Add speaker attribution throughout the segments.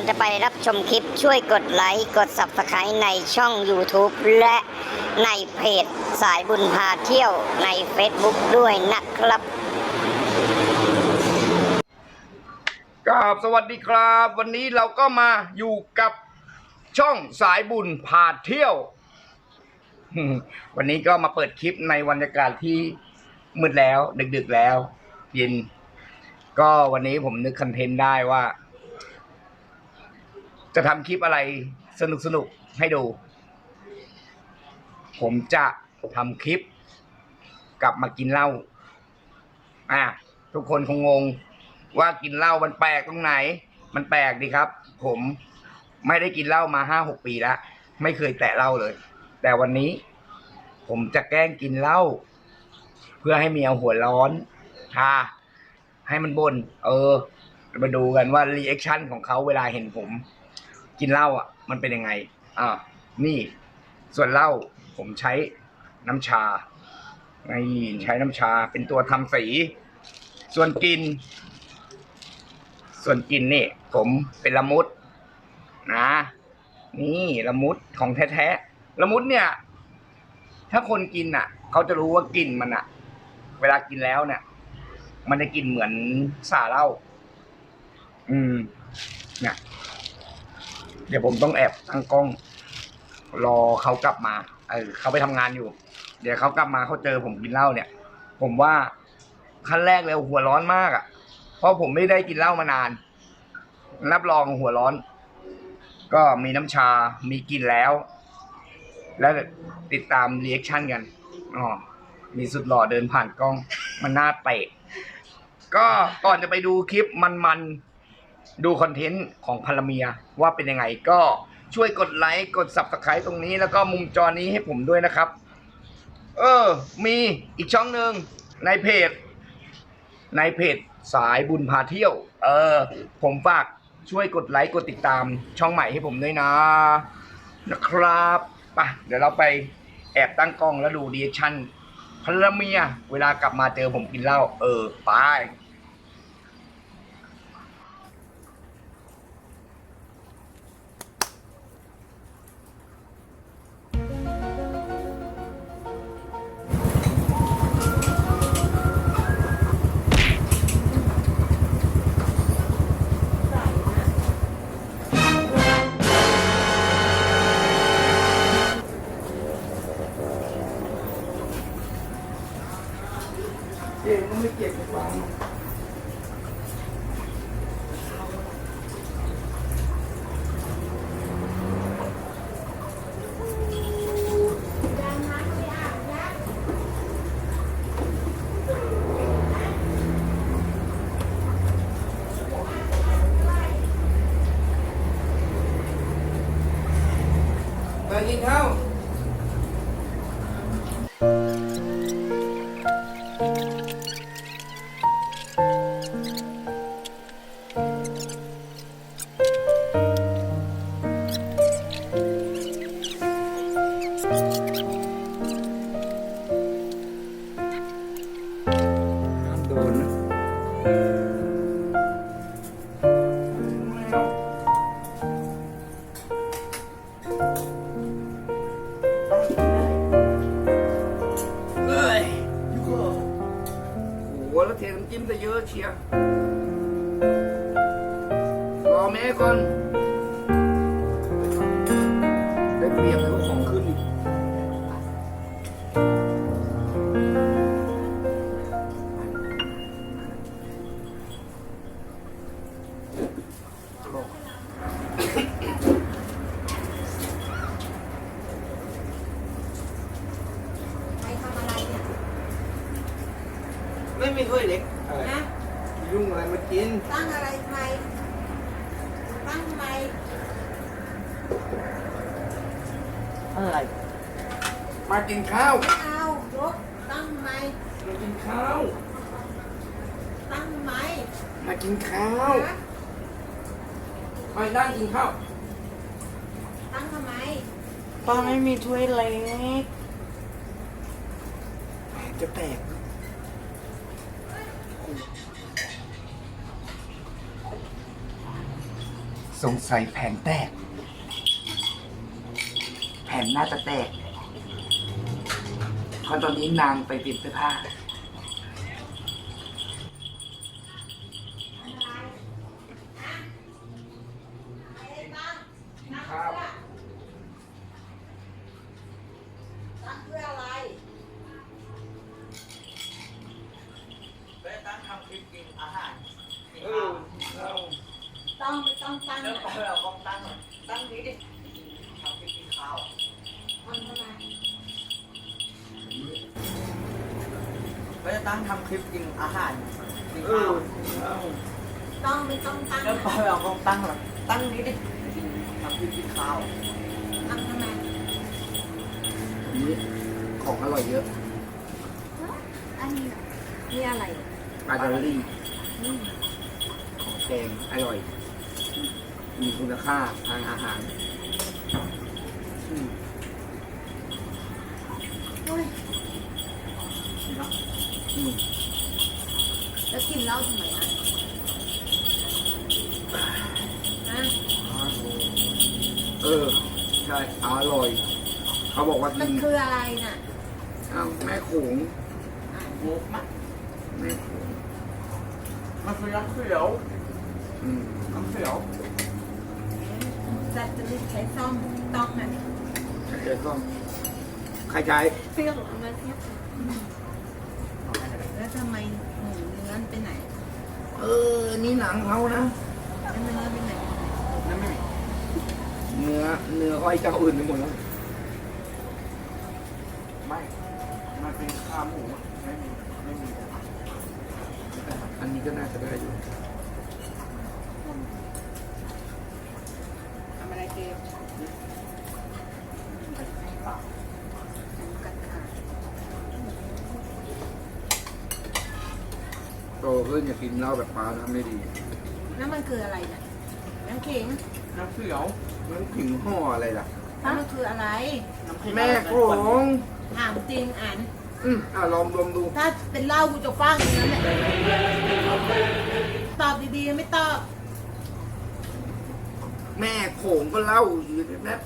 Speaker 1: อนจะไปรับชมคลิปช่วยกดไลค์กด Subscribe ในช่อง YouTube และในเพจสายบุญพาเที่ยวใน Facebook ด้วยนะครับ
Speaker 2: ครับสวัสดีครับ วันนี้เราก็มาอยู่กับช่องสายบุญพาเที่ยว วันนี้ก็มาเปิดคลิปในบรรยากาศที่มืดแล้ว ดึกๆแล้ว เย็น ก็วันนี้ผมนึกคอนเทนต์ได้ว่า จะทำคลิปอะไรสนุกๆให้ดู ผมจะทำคลิป กลับมากินเหล้าอะทุกคนคงงง ว่ากินเหล้ามันแปลกตรงไหน มันแปลกดีครับ ผมไม่ได้กินเหล้ามาห้าหกปีแล้ว ไม่เคยแตะเหล้าเลย แต่วันนี้ ผมจะแกล้งกินเหล้าเพื่อให้เมียหัวร้อนค่ะให้มันบน่นเออ มาดูกันว่ารีแอคชั่นของเขาเวลาเห็นผม กินเหล้าอะมันเป็นยังไงอ่านี่ส่วนเหล้าผมใช้น้ำชานี่ใช้น้ำชาเป็นตัวทำสี ส่วนกิน ส่วนกินนี่ ผมเป็นละมุดนะนี่ละมุดของแท้ๆละมุดเนี่ย ถ้าคนกินอะเขาจะรู้ว่ากลิ่นมันอะ เวลากินแล้วเนี่ย มันจะกลิ่นเหมือนสาเหล้าอืมเนี่ย เดี๋ยวผมต้องแอบตั้งกล้อง รอเขากลับมา เออเขาไปทำงานอยู่ เดี๋ยวเขากลับมาเขาเจอผมกินเหล้าเนี่ย ผมว่าขั้นแรกเลยหัวร้อนมากอะ เพราะผมไม่ได้กินเหล้ามานาน รับรองหัวร้อน ก็มีน้ำชา มีกินแล้ว แล้วติดตามรีแอคชั่นกันอ๋อมีสุดหล่อเดินผ่านกล้อง มันน่าเตะ ก็ก่อนจะไปดูคลิปมันๆ ดูคอนเทนต์ของพลเมียว่าเป็นยังไงก็ช่วยกดไลค์กด subscribe ตรงนี้แล้วก็มุมจอนี้ให้ผมด้วยนะครับ เออ มีอีกช่องหนึ่งในเพจ ในเพจสายบุญพาเที่ยว เออ ผมฝากช่วยกดไลค์กดติดตามช่องใหม่ให้ผมด้วยนะ นะครับไปะเดี๋ยวเราไปแอบตั้งกล้องแล้วดูดีชั่นพลเมีย เวลากลับมาเจอผมกินเหล้าเออไป เทน้ำจิ้มซะเยอะเชียร์รอแม่ก่อนได้เปรียบ อะ
Speaker 3: ไร
Speaker 2: มากินข้าว
Speaker 3: ไม่เอายกตั้งทำไม
Speaker 2: มากินข้าว
Speaker 3: ตั้งทำไม
Speaker 2: มากินข้าว
Speaker 3: นะ
Speaker 2: ไปนั่งกินข้าว
Speaker 3: ตั้งทำไม
Speaker 4: ป้าไม่มีถ้วยเล็ก
Speaker 2: จะแตกสงสัยแผนแตก แผนน่าจะแตกเพราะตอนนี้นางไปปิดเสื้อผ้า ครับ
Speaker 3: ตั้งเพื่ออะไร
Speaker 4: ไปตั้งทำคลิปกินอาหาร
Speaker 2: เออเรา
Speaker 3: ต้องไม่ต้องตั้ง
Speaker 4: แล้วไปเราต้องตั้งตั้งนี้ดิทำคลิปกินข้าว
Speaker 3: ทำทำไม
Speaker 4: ไปตั้งทำคลิปกินอาหารกิน
Speaker 2: เอ
Speaker 4: ข้า
Speaker 2: อ
Speaker 4: ว
Speaker 2: เรา
Speaker 3: ต้องไม่ต้องตั้ง
Speaker 4: แล้วไปเราต้องตั้งหรอตั้งนี้ดิทำคลิปกินข้าว
Speaker 3: ทำทำไม
Speaker 2: นี่ของอร่อยเยอะ
Speaker 3: อันนี้นี่อะไร
Speaker 2: ปลาดอลลี่ของแกงอร่อย มีคุณค่าทางอาหารอืม
Speaker 3: เฮ้ย
Speaker 2: เนอะ อืม
Speaker 3: แล้วกินเหล้าทำไมอะฮะ
Speaker 2: เออ ใช่ อร่อย เขาบอกว่ากิ
Speaker 3: มัน
Speaker 2: น
Speaker 3: คืออะไรน่ะ
Speaker 2: อ้าวแม่โขง
Speaker 4: มุกมะ
Speaker 2: แม่โขง
Speaker 4: มันคือน้ำเขียว
Speaker 2: อืม
Speaker 4: น้ำเขียว
Speaker 3: จะจะรีบใช้ซ่อมต้องนะ
Speaker 2: เดี๋ยวก็ใครใช้
Speaker 3: เปรี้ยวเอามาเทียบ แล้วทำไมหมูเนื้อไปไหน
Speaker 2: เออ นี่หนังเขานะ
Speaker 3: แล้วเนื้อไปไหน
Speaker 4: นั่นไม่มี
Speaker 2: เนื้อเนื้ออ้อยเจ้าอื่นไปหมดแล้ว
Speaker 4: ไม่มันเป็นขาหมูไม่มีไม่มี
Speaker 2: อันนี้ก็น่าจะได้อยู่
Speaker 3: ทำอะไรเกมหมูกัดขา
Speaker 2: โต ขึ้นอย่ากินเหล้าแบบปลาทำไม่ดี
Speaker 3: แล้วมันคืออะไรเนี่ยน้ำขิง
Speaker 4: น้ำเขียว
Speaker 2: มันถึงห่ออะไรล่ะ
Speaker 3: แล้วมันคืออะไร
Speaker 4: น้ำเขียว
Speaker 2: แม่โขง
Speaker 3: ถามจริงอ่าน
Speaker 2: อืมอะลองลองดู
Speaker 3: ถ้าเป็นเหล้ากูจะฟังอย่างนั้นแหละตอบดีๆไม่ตอบ
Speaker 2: แม่โขงก็เหล่าอยู่นะ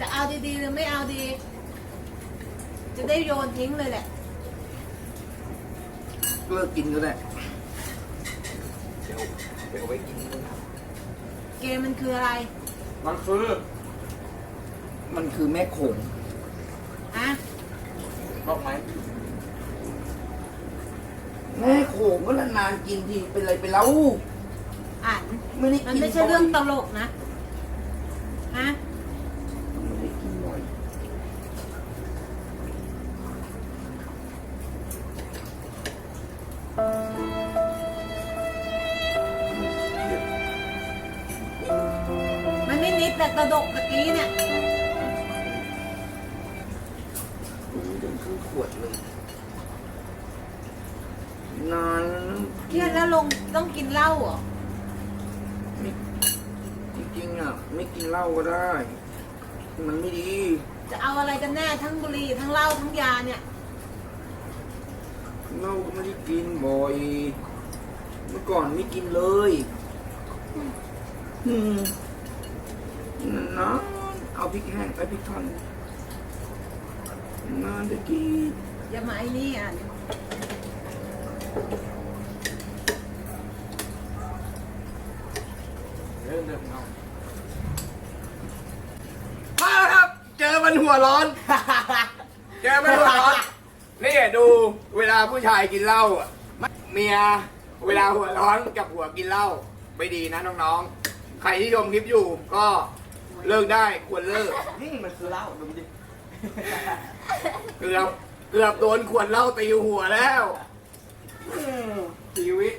Speaker 3: จะเอาดีๆหรือไม่เอาดี จะได้โยนทิ้งเลยแหละ
Speaker 2: เลิกกินก็ได้ เดี๋ยวเดี๋ยวเอาไว้กินด้วยนะ
Speaker 3: เกมมันคืออะไร
Speaker 4: มันคือ
Speaker 2: มันคือแม่โขง
Speaker 3: ฮะ
Speaker 4: บอกไหม
Speaker 2: แม่โขงก็นานๆกินทีเป็นไรไปแล้ว
Speaker 3: อ่าน
Speaker 2: ไม่ได้
Speaker 3: มัน
Speaker 2: กิน
Speaker 3: ไม่ใช่เรื่องต
Speaker 2: บ่ย
Speaker 3: ลกนะฮะ แต่กระดกตะกี้เนี่ย
Speaker 2: ดูจนถึงขวดเลยนาน
Speaker 3: เครียดแล้วลงต้องกินเหล้าเหรอ
Speaker 2: ไม่จริงๆอะ ไม่กินเหล้าก็ได้ มันไม่ดี
Speaker 3: จะเอาอะไรกันแน่ทั้งบุหรี่ทั้งเหล้าทั้งยาเนี่ย
Speaker 2: เหล้าก็ไม่ได้กินบ่อย เมื่อก่อนไม่กินเลย อืม นานๆเอาพริกแห้งไปพริกทอดนานจะกิน
Speaker 3: อย่ามาไอ้นี่อะ
Speaker 4: เรื่องเดิมเนาะ
Speaker 2: มาแล้วครับ เจอมันหัวร้อน เจอมันหัวร้อน นี่ดูเวลาผู้ชายกินเหล้าอะเมียเวลาหัวร้อนกับหัวกินเหล้าไม่ดีนะน้องๆ ใครที่ชมคลิปอยู่ก็ เลิกได้ควรเลิก
Speaker 4: นี่มันคือเหล้าดูดิ
Speaker 2: เกือบเกือบโดนขวดเหล้าตีหัวแล้วอืมชีวิต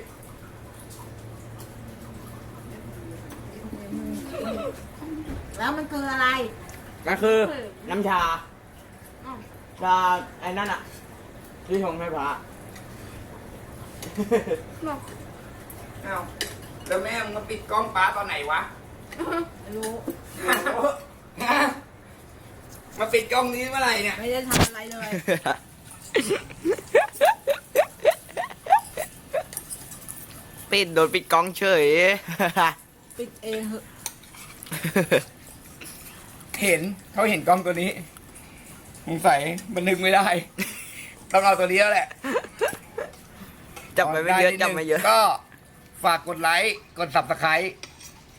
Speaker 3: แล้วมันคืออะไร
Speaker 4: ก็คือน้ำชาชาไอ้นั่นอะ ที่ชงให้พระ
Speaker 2: อ้าวแล้วแม่มึงมาปิดกล้องป้าตอนไหนวะ
Speaker 3: ไม่ รู้
Speaker 2: ฮะมาปิดกล้องนี้เมื่อไหร่เนี่ย
Speaker 3: ไม่ได้ทำอะไรเลย
Speaker 4: ปิดโดนปิดกล้องเฉย
Speaker 3: ปิดเองเหอะ
Speaker 2: เห็นเขาเห็นกล้องตัวนี้สงสัยมันนึกไม่ได้ ต้องเอาตัวนี้แล้วแหละ
Speaker 4: จับไปไม่เยอะ
Speaker 2: ด้นิด
Speaker 4: จับ
Speaker 2: นึง
Speaker 4: ไม่เยอะ
Speaker 2: ก็ฝากกดไลค์ กด subscribe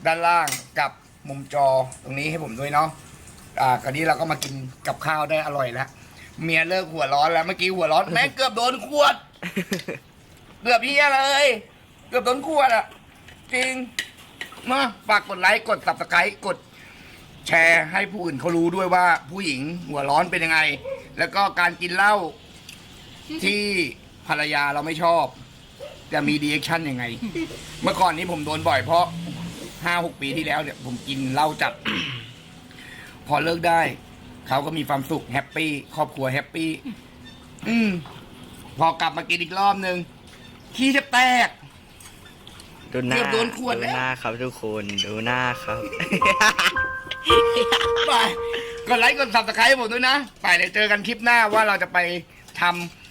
Speaker 2: ด้านล่างกับ มุมจอตรงนี้ให้ผมด้วยเนาะอ่าคราวนี้เราก็มากินกับข้าวได้อร่อยแล้วเมียเลิกหัวร้อนแล้วเมื่อกี้หัวร้อนแม่งเกือบโดนขวด เกือบเพี้ยเลย เกือบโดนขวดอะ จริงมาฝากกดไลค์กด subscribe กดแชร์ให้ผู้อื่นเขารู้ด้วยว่าผู้หญิงหัวร้อนเป็นยังไง แล้วก็การกินเหล้าที่ภรรยาเราไม่ชอบ จะมีดีแอคชั่นยังไง เมื่อก่อนนี้ผมโดนบ่อยเพราะ ห้าหกปีที่แล้วเนี่ยผมกินเหล้าจัด พอเลิกได้ เขาก็มีความสุขแฮปปี้ครอบครัวแฮปปี้อืมพอกลับมากินอีกรอบนึงขี้จะแตก
Speaker 4: ดูหน้า
Speaker 2: เกือบโดนขวด
Speaker 4: ดู
Speaker 2: แล้ว
Speaker 4: หน้าครับทุกคนดูหน้าครับ
Speaker 2: ไปกดไลค์กด subscribe ให้ผมด้วยนะ ไปเดี๋ยวเจอกันคลิปหน้าว่าเราจะไปทำ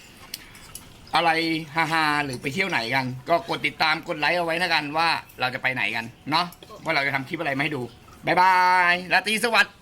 Speaker 2: อะไรฮาๆหรือไปเที่ยวไหนกัน ก็กดติดตามกดไลค์เอาไว้นะกันว่าเราจะไปไหนกันเนาะว่าเราจะทำคลิปอะไรมาให้ดูบายบายราตรีสวัสดิ์